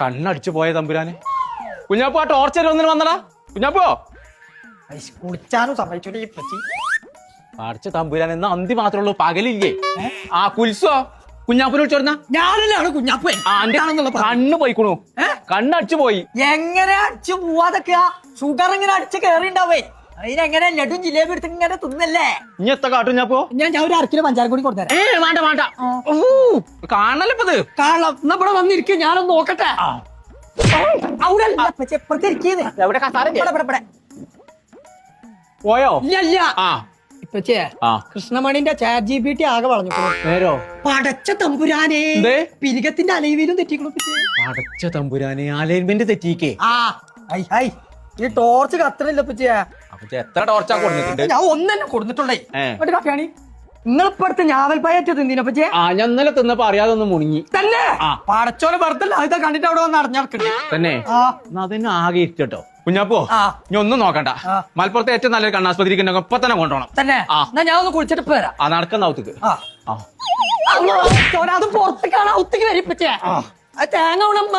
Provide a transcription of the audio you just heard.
കണ്ണടിച്ചു പോയ തമ്പുരാനെ. കുഞ്ഞാപ്പോ ആ ടോർച്ചർ ഒന്നിന് വന്നടാ. കുഞ്ഞാപ്പോ. കുളിച്ചാനും സമ്മതിച്ചോട്ടെ ഈ അടിച്ച തമ്പുരാൻ എന്നാ അന്തി മാത്രമേ ഉള്ളൂ പകലില്ലേ? ആ കുൽസോ കുഞ്ഞാപ്പൂര് വിളിച്ചോടുന്ന ഞാനല്ലാണ് കുഞ്ഞാപ്പേ. ആ എന്റെ കണ്ണ് പോയിക്കണു. കണ്ണടിച്ചു പോയി. എങ്ങനെ അടിച്ചു പോവാതൊക്കെയാ? ഷുഗർ ഇങ്ങനെ അടിച്ചു കേറിണ്ടാവേ അതിനെങ്ങനെ ലഡും ജിലേബി എടുത്ത് ഇങ്ങനെ തിന്നല്ലേ? ഇനി എത്ര കാട്ടും പോ? ഞാൻ ഞാൻ ഒരു അരക്കിലോ പഞ്ചാര കൂടി കൊടുത്തരാം. ഏ വേണ്ട വേണ്ട. കാണല്ലോ ഇപ്പത്. കാണാം എന്നാ ഇവിടെ വന്നിരിക്കും ഞാനൊന്ന് നോക്കട്ടെ. അവിടെ അല്ല, പച്ചി, ഇപ്പുറത്ത് ഇരിക്കുന്നേ. എവിടെ കസാര. പോയോ? ഇല്ല ഇല്ല. ആ. ആ. കൃഷ്ണമണിന്റെ ചാറ്റ് ജി ബി ടി ആകെ വളഞ്ഞു. നേരോ പടച്ച തമ്പുരാനെ? പിരികത്തിന്റെ അലൈവിലും തെറ്റിക്കണു പടച്ച തമ്പുരാനെ അലൈൻമെന്റ് തെറ്റിക്കേ ആ. ഐ ഹൈ. ഈ ടോർച്ച് കത്തണില്ല എത്ര ടോർച്ചാ കൊടുത്തിട്ടുണ്ട്? ഞാൻ ഒന്നും കൊടുത്തിട്ടുള്ളേ. ഏ. ഒരു കാപ്പിയാണ് നിങ്ങൾ ഇപ്പൊ അടുത്ത് ഞാവൽ പയറ്റ് തിന്നിനെ പച്ചേ ആ ഞാൻ ഇന്നലെ തിന്നപ്പോ അറിയാതെ ഒന്ന് മുണുങ്ങി. തന്നെ? ആ. പടച്ചോലെ വെറുതെ ഇതാ കണ്ടിട്ട് അവിടെ വന്ന് അടഞ്ഞടക്കണ്ടേ തന്നെ? ആ. എന്നാ അതിന് ആകെ ഇരിക്കട്ടോ കുഞ്ഞാപ്പോ ആ. ഇനി ഒന്നും നോക്കണ്ട. ആ. മലപ്പുറത്തെ ഏറ്റവും നല്ലൊരു കണ്ണാസ്പത്രിക്ക് ഉണ്ടെങ്കിൽ ഇപ്പൊ തന്നെ കൊണ്ടുപോകണം. തന്നെ? ആ. എന്നാ ഞാൻ ഒന്ന് കുളിച്ചിട്ട് ഇപ്പൊ വരാം. ആ നടക്കുന്ന ഔത്തുക്ക്. ആ. ആ. അത് പുറത്തേക്കാണ് ഒത്തിരി വരിപ്പിച്ചേ തേങ്ങ ഉണമ്മ